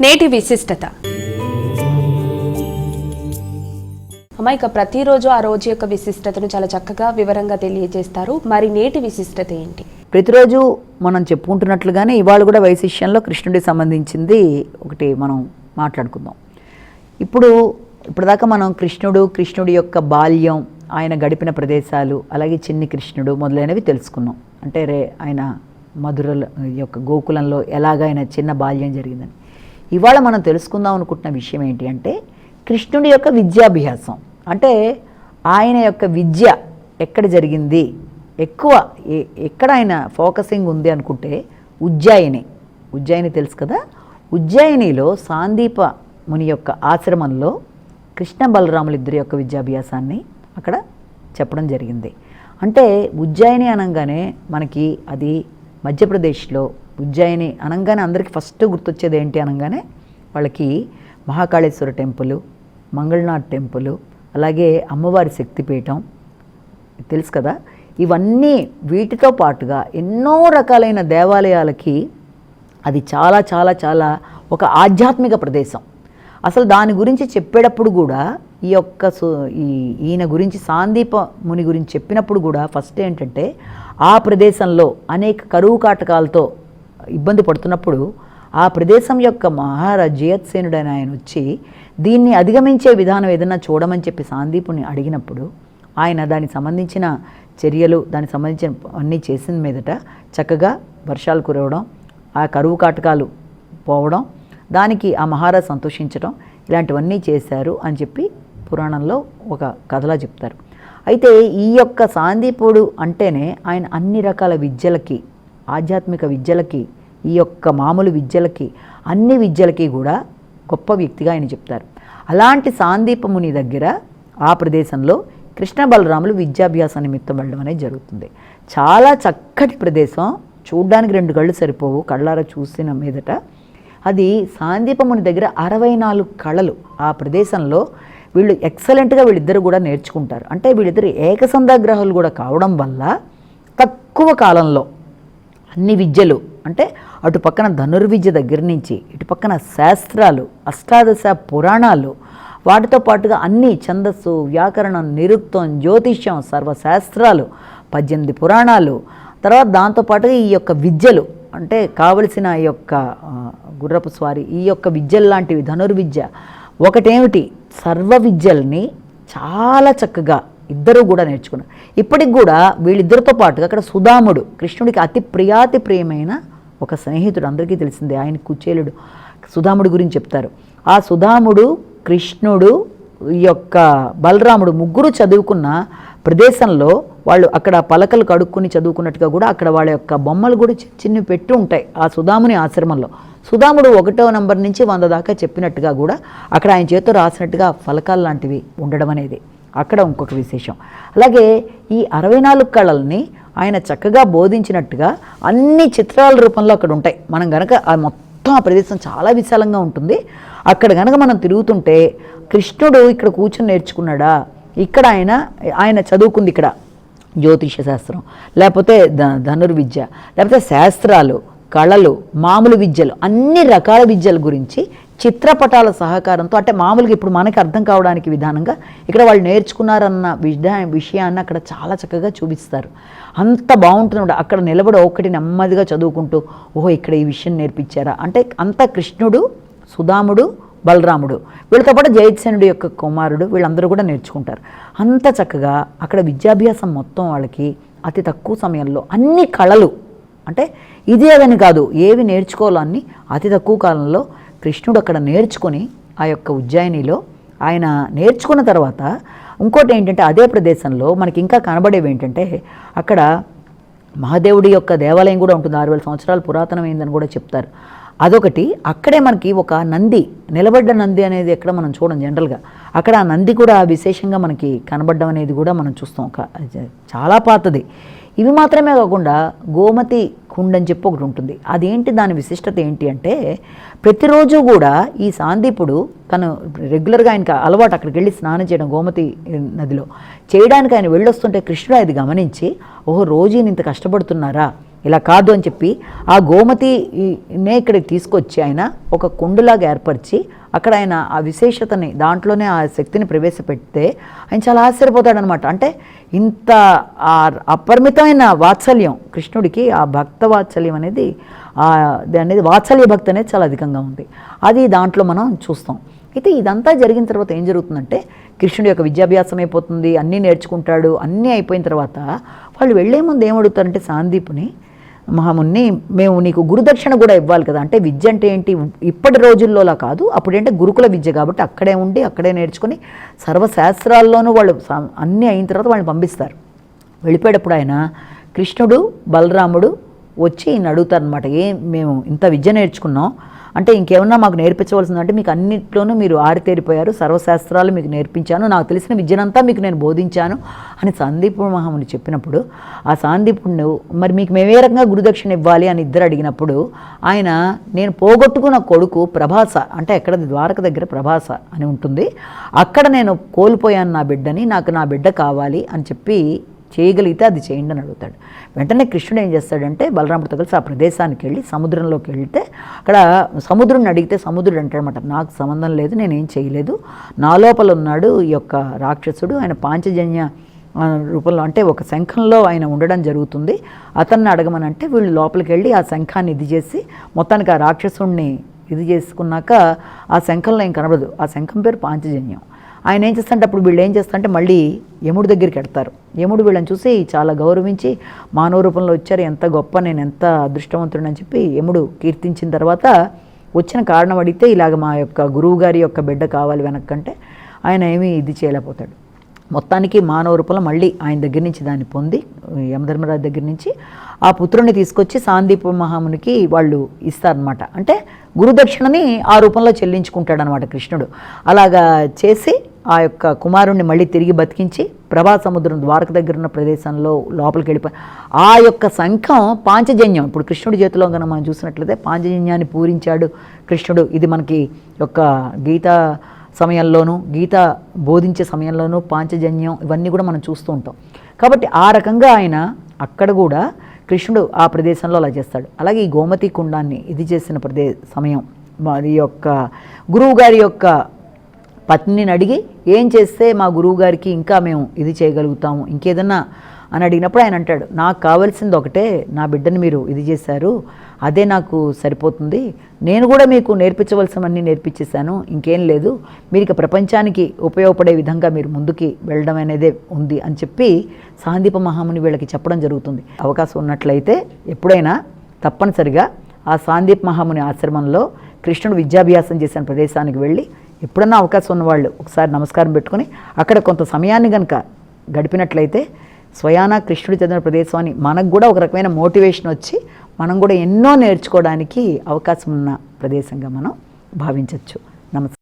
నేటి విశిష్టత. అమ్మ ఇక ప్రతిరోజు ఆ రోజు యొక్క విశిష్టతను చాలా చక్కగా వివరంగా తెలియజేస్తారు. మరి నేటి విశిష్టత ఏంటి? ప్రతిరోజు మనం చెప్పుకుంటున్నట్లుగానే ఇవాళ కూడా వైశిష్యంలో కృష్ణుడికి సంబంధించింది ఒకటి మనం మాట్లాడుకుందాం. ఇప్పుడు ఇప్పటిదాకా మనం కృష్ణుడు కృష్ణుడి యొక్క బాల్యం ఆయన గడిపిన ప్రదేశాలు అలాగే చిన్ని కృష్ణుడు మొదలైనవి తెలుసుకున్నాం. అంటే రే ఆయన మధుర యొక్క గోకులంలో ఎలాగ ఆయన చిన్న బాల్యం జరిగిందని. ఇవాళ మనం తెలుసుకుందాం అనుకుంటున్న విషయం ఏంటి అంటే కృష్ణుడి యొక్క విద్యాభ్యాసం. అంటే ఆయన యొక్క విద్య ఎక్కడ జరిగింది? ఎక్కువ ఎక్కడ ఆయన ఫోకసింగ్ ఉంది అనుకుంటే ఉజ్జాయిని. ఉజ్జాయిని తెలుసు కదా? ఉజ్జాయినిలో సాందీప ముని యొక్క ఆశ్రమంలో కృష్ణ బలరాములు ఇద్దరి యొక్క విద్యాభ్యాసాన్ని అక్కడ చెప్పడం జరిగింది. అంటే ఉజ్జాయిని అనగానే మనకి అది మధ్యప్రదేశ్లో ఉజ్జయిని అనగానే అందరికీ ఫస్ట్ గుర్తొచ్చేది ఏంటి అనగానే వాళ్ళకి మహాకాళేశ్వర టెంపుల్ మంగళనాథ్ టెంపుల్ అలాగే అమ్మవారి శక్తిపీఠం తెలుసు కదా? ఇవన్నీ వీటితో పాటుగా ఎన్నో రకాలైన దేవాలయాలకి అది చాలా చాలా చాలా ఒక ఆధ్యాత్మిక ప్రదేశం. అసలు దాని గురించి చెప్పేటప్పుడు కూడా ఈ యొక్క సు ఈ ఈయన గురించి సాందీప ముని గురించి చెప్పినప్పుడు కూడా ఫస్ట్ ఏంటంటే ఆ ప్రదేశంలో అనేక కరువు కాటకాలతో ఇబ్బంది పడుతున్నప్పుడు ఆ ప్రదేశం యొక్క మహారాజ్ జయత్సేనుడైన ఆయన వచ్చి దీన్ని అధిగమించే విధానం ఏదన్నా చూడమని చెప్పి సాందీపుని అడిగినప్పుడు ఆయన దానికి సంబంధించిన చర్యలు దానికి సంబంధించిన అన్నీ చేసిన మీదట చక్కగా వర్షాలు కురవడం ఆ కరువు కాటకాలు పోవడం దానికి ఆ మహారాజ్ సంతోషించడం ఇలాంటివన్నీ చేశారు అని చెప్పి పురాణంలో ఒక కథలా చెప్తారు. అయితే ఈ యొక్క సాందీపుడు అంటేనే ఆయన అన్ని రకాల విద్యలకి ఆధ్యాత్మిక విద్యలకి ఈ యొక్క మామూలు విద్యలకి అన్ని విద్యలకి కూడా గొప్ప వ్యక్తిగా ఆయన చెప్తారు. అలాంటి సాందీపముని దగ్గర ఆ ప్రదేశంలో కృష్ణ బలరాములు విద్యాభ్యాస నిమిత్తం వెళ్ళడం అనేది జరుగుతుంది. చాలా చక్కటి ప్రదేశం. చూడ్డానికి రెండు కళ్ళు సరిపోవు. కళ్ళారా చూసిన మీదట. అది సాందీపముని దగ్గర అరవై నాలుగు కళలు. ఆ ప్రదేశంలో వీళ్ళు ఎక్సలెంట్గా వీళ్ళిద్దరు కూడా నేర్చుకుంటారు. అంటే వీళ్ళిద్దరు ఏకసంధాగ్రహాలు కూడా కావడం వల్ల తక్కువ కాలంలో అన్ని విద్యలు అంటే అటు పక్కన ధనుర్విద్య దగ్గర నుంచి ఇటు పక్కన శాస్త్రాలు అష్టాదశ పురాణాలు వాటితో పాటుగా అన్ని ఛందస్సు వ్యాకరణం నిరుక్తం జ్యోతిష్యం సర్వశాస్త్రాలు పద్దెనిమిది పురాణాలు తర్వాత దాంతోపాటుగా ఈ యొక్క విద్యలు అంటే కావలసిన ఈ యొక్క గుర్రపు స్వారీ ఈ యొక్క విద్యలు లాంటివి ధనుర్విద్య ఒకటేమిటి? సర్వ విద్యల్ని చాలా చక్కగా ఇద్దరు కూడా నేర్చుకున్నారు. ఇప్పటికి కూడా వీళ్ళిద్దరితో పాటుగా అక్కడ సుధాముడు కృష్ణుడికి అతి ప్రియాతి ప్రియమైన ఒక స్నేహితుడు అందరికీ తెలిసిందే ఆయన కుచేలుడు సుధాముడు గురించి చెప్తారు. ఆ సుధాముడు కృష్ణుడు ఈ యొక్క బలరాముడు ముగ్గురు చదువుకున్న ప్రదేశంలో వాళ్ళు అక్కడ పలకలు కడుక్కుని చదువుకున్నట్టుగా కూడా అక్కడ వాళ్ళ యొక్క బొమ్మలు కూడా చిన్న పెట్టి ఉంటాయి ఆ సుధాముని ఆశ్రమంలో. సుధాముడు ఒకటో నంబర్ నుంచి వంద దాకా చెప్పినట్టుగా కూడా అక్కడ ఆయన చేతితో రాసినట్టుగా ఫలకాలు లాంటివి ఉండడం అనేది. అక్కడ ఇంకొక విశేషం. అలాగే ఈ అరవై నాలుగు కళల్ని ఆయన చక్కగా బోధించినట్టుగా అన్ని చిత్రాల రూపంలో అక్కడ ఉంటాయి. మనం గనక ఆ మొత్తం ఆ ప్రదేశం చాలా విశాలంగా ఉంటుంది. అక్కడ గనక మనం తిరుగుతుంటే కృష్ణుడు ఇక్కడ కూర్చొని నేర్చుకున్నాడా? ఇక్కడ ఆయన ఆయన చదువుకుంది ఇక్కడ జ్యోతిష శాస్త్రం. లేకపోతే ధ ధనుర్విద్య లేకపోతే శాస్త్రాలు కళలు మామూలు విద్యలు అన్ని రకాల విద్యల గురించి చిత్రపటాల సహకారంతో అంటే మామూలుగా ఇప్పుడు మనకి అర్థం కావడానికి విధానంగా ఇక్కడ వాళ్ళు నేర్చుకున్నారన్న విధా విషయాన్ని అక్కడ చాలా చక్కగా చూపిస్తారు. అంత బాగుంటుంది అక్కడ నిలబడి ఒక్కటి నెమ్మదిగా చదువుకుంటూ ఓహో ఇక్కడ ఈ విషయం నేర్పించారా? అంటే అంత కృష్ణుడు సుధాముడు బలరాముడు వీళ్ళతో పాటు జయసేనుడి యొక్క కుమారుడు వీళ్ళందరూ కూడా నేర్చుకుంటారు. అంత చక్కగా అక్కడ విద్యాభ్యాసం మొత్తం వాళ్ళకి అతి తక్కువ సమయంలో అన్ని కళలు అంటే ఇదేదని కాదు ఏవి నేర్చుకోవాలో అన్ని అతి తక్కువ కాలంలో కృష్ణుడు అక్కడ నేర్చుకొని ఆ యొక్క ఉజ్జయినిలో ఆయన నేర్చుకున్న తర్వాత ఇంకోటి ఏంటంటే అదే ప్రదేశంలో మనకి ఇంకా కనబడేవి ఏంటంటే అక్కడ మహాదేవుడి యొక్క దేవాలయం కూడా ఉంటుంది. ఆరు వేల సంవత్సరాలు పురాతనమైందని కూడా చెప్తారు. అదొకటి. అక్కడే మనకి ఒక నంది నిలబడ్డ నంది అనేది ఎక్కడ మనం చూడం జనరల్గా. అక్కడ ఆ నంది కూడా విశేషంగా మనకి కనబడడం అనేది కూడా మనం చూస్తాం. చాలా పాతది. ఇవి మాత్రమే కాకుండా గోమతి కుండ్ అని చెప్పి ఒకటి ఉంటుంది. అదేంటి దాని విశిష్టత ఏంటి అంటే ప్రతిరోజు కూడా ఈ సాందీపుడు తను రెగ్యులర్గా ఆయనకి అలవాటు అక్కడికి వెళ్ళి స్నానం చేయడం గోమతి నదిలో. చేయడానికి ఆయన వెళ్ళొస్తుంటే కృష్ణుడు అది గమనించి ఓహో రోజు ఈయన ఇంత కష్టపడుతున్నారా? ఇలా కాదు అని చెప్పి ఆ గోమతినే ఇక్కడికి తీసుకొచ్చి ఆయన ఒక కుండులాగా ఏర్పరిచి అక్కడ ఆయన ఆ విశేషతని దాంట్లోనే ఆ శక్తిని ప్రవేశపెడితే ఆయన చాలా ఆశ్చర్యపోతాడనమాట. అంటే ఇంత ఆ అపరిమితమైన వాత్సల్యం కృష్ణుడికి ఆ భక్త వాత్సల్యం అనేది అనేది వాత్సల్య భక్తి అనేది చాలా అధికంగా ఉంది. అది దాంట్లో మనం చూస్తాం. అయితే ఇదంతా జరిగిన తర్వాత ఏం జరుగుతుందంటే కృష్ణుడి యొక్క విద్యాభ్యాసం అయిపోతుంది అన్నీ నేర్చుకుంటాడు అన్నీ అయిపోయిన తర్వాత వాళ్ళు వెళ్ళే ముందు ఏమడుగుతారంటే సాందీపుని మహాముని మేము నీకు గురుదక్షిణ కూడా ఇవ్వాలి కదా. అంటే విద్య అంటే ఏంటి? ఇప్పటి రోజుల్లోలా కాదు. అప్పుడేంటే గురుకుల విద్య కాబట్టి అక్కడే ఉండి అక్కడే నేర్చుకుని సర్వశాస్త్రాల్లోనూ వాళ్ళు అన్నీ అయిన తర్వాత వాళ్ళని పంపిస్తారు. వెళ్ళిపోయేటప్పుడు ఆయన కృష్ణుడు బలరాముడు వచ్చి ఈయన అడుగుతారనమాట ఏం మేము ఇంత విద్య నేర్చుకున్నాం. అంటే ఇంకేమన్నా మాకు నేర్పించవలసిందంటే మీకు అన్నిట్లోనూ మీరు ఆరితేరిపోయారు సర్వశాస్త్రాలు మీకు నేర్పించాను నాకు తెలిసిన విద్యనంతా మీకు నేను బోధించాను అని సందీపుడు మహాముని చెప్పినప్పుడు ఆ సాందీపుడు మరి మీకు మేము ఏ రకంగా గురుదక్షిణ ఇవ్వాలి అని ఇద్దరు అడిగినప్పుడు ఆయన నేను పోగొట్టుకున్న కొడుకు ప్రభాస అంటే ఎక్కడ ద్వారక దగ్గర ప్రభాస అని ఉంటుంది అక్కడ నేను కోల్పోయాను నా బిడ్డని నాకు నా బిడ్డ కావాలి అని చెప్పి చేయగలిగితే అది చేయండి అని అడుగుతాడు. వెంటనే కృష్ణుడు ఏం చేస్తాడంటే బలరాముడితో కలిసి ఆ ప్రదేశానికి వెళ్ళి సముద్రంలోకి వెళ్తే అక్కడ సముద్రుడిని అడిగితే సముద్రుడు అంటాడనమాట నాకు సంబంధం లేదు నేనేం చేయలేదు. నా లోపల ఉన్నాడు ఈ యొక్క రాక్షసుడు ఆయన పాంచజన్య రూపంలో అంటే ఒక శంఖంలో ఆయన ఉండడం జరుగుతుంది. అతన్ని అడగమనంటే వీళ్ళు లోపలికి వెళ్ళి ఆ శంఖాన్ని ఇది చేసి మొత్తానికి ఆ రాక్షసుడిని ఇది చేసుకున్నాక ఆ శంఖంలో ఏం కనబడదు. ఆ శంఖం పేరు పాంచజన్యం. ఆయన ఏం చేస్తారంటే అప్పుడు వీళ్ళు ఏం చేస్తారంటే మళ్ళీ యముడి దగ్గరికి ఎడతారు యముడు వీళ్ళని చూసి చాలా గౌరవించి మానవ రూపంలో వచ్చారు ఎంత గొప్ప నేను ఎంత అదృష్టవంతుడని అని చెప్పి యముడు కీర్తించిన తర్వాత వచ్చిన కారణం అడిగితే ఇలాగ మా యొక్క గురువు గారి యొక్క బిడ్డ కావాలి వెనక్కంటే ఆయన ఏమీ ఇది చేయలేకపోతాడు. మొత్తానికి మానవ రూపంలో మళ్ళీ ఆయన దగ్గర నుంచి దాన్ని పొంది యమధర్మరాజు దగ్గర నుంచి ఆ పుత్రుని తీసుకొచ్చి సాందీప మహామునికి వాళ్ళు ఇస్తారనమాట అంటే గురుదక్షిణని ఆ రూపంలో చెల్లించుకుంటాడనమాట కృష్ణుడు. అలాగా చేసి ఆ యొక్క కుమారుణ్ణి మళ్ళీ తిరిగి బతికించి ప్రభా సముద్రం ద్వారక దగ్గర ఉన్న ప్రదేశంలో లోపలికి వెళ్ళిపోయి ఆ యొక్క శంఖం పాంచజన్యం. ఇప్పుడు కృష్ణుడి చేతిలో కనుక మనం చూసినట్లయితే పాంచజన్యాన్ని పూరించాడు కృష్ణుడు. ఇది మనకి యొక్క గీత సమయంలోనూ గీత బోధించే సమయంలోనూ పాంచజన్యం ఇవన్నీ కూడా మనం చూస్తూ ఉంటాం. కాబట్టి ఆ రకంగా ఆయన అక్కడ కూడా కృష్ణుడు ఆ ప్రదేశంలో అలా చేస్తాడు. అలాగే ఈ గోమతి కుండాన్ని ఇది చేసిన ప్రదే సమయం. మరి యొక్క గురువు గారి యొక్క పత్నిని అడిగి ఏం చేస్తే మా గురువు గారికి ఇంకా మేము ఇది చేయగలుగుతాము? ఇంకేదన్నా? అని అడిగినప్పుడు ఆయన అంటాడు నాకు కావాల్సింది ఒకటే నా బిడ్డను మీరు ఇది చేశారు అదే నాకు సరిపోతుంది. నేను కూడా మీకు నేర్పించవలసినవన్నీ నేర్పించేశాను ఇంకేం లేదు. మీరు ఇక ప్రపంచానికి ఉపయోగపడే విధంగా మీరు ముందుకి వెళ్ళడం అనేదే ఉంది అని చెప్పి సాందీప మహాముని వీళ్ళకి చెప్పడం జరుగుతుంది. అవకాశం ఉన్నట్లయితే ఎప్పుడైనా తప్పనిసరిగా ఆ సాందీప్ మహాముని ఆశ్రమంలో కృష్ణుడు విద్యాభ్యాసం చేసిన ప్రదేశానికి వెళ్ళి ఎప్పుడన్నా అవకాశం ఉన్నవాళ్ళు ఒకసారి నమస్కారం పెట్టుకొని అక్కడ కొంత సమయాన్ని కనుక గడిపినట్లయితే స్వయానా కృష్ణుడు చదివిన ప్రదేశం అని మనకు కూడా ఒక రకమైన మోటివేషన్ వచ్చి మనం కూడా ఎన్నో నేర్చుకోవడానికి అవకాశం ఉన్న ప్రదేశంగా మనం భావించవచ్చు నమస్కారం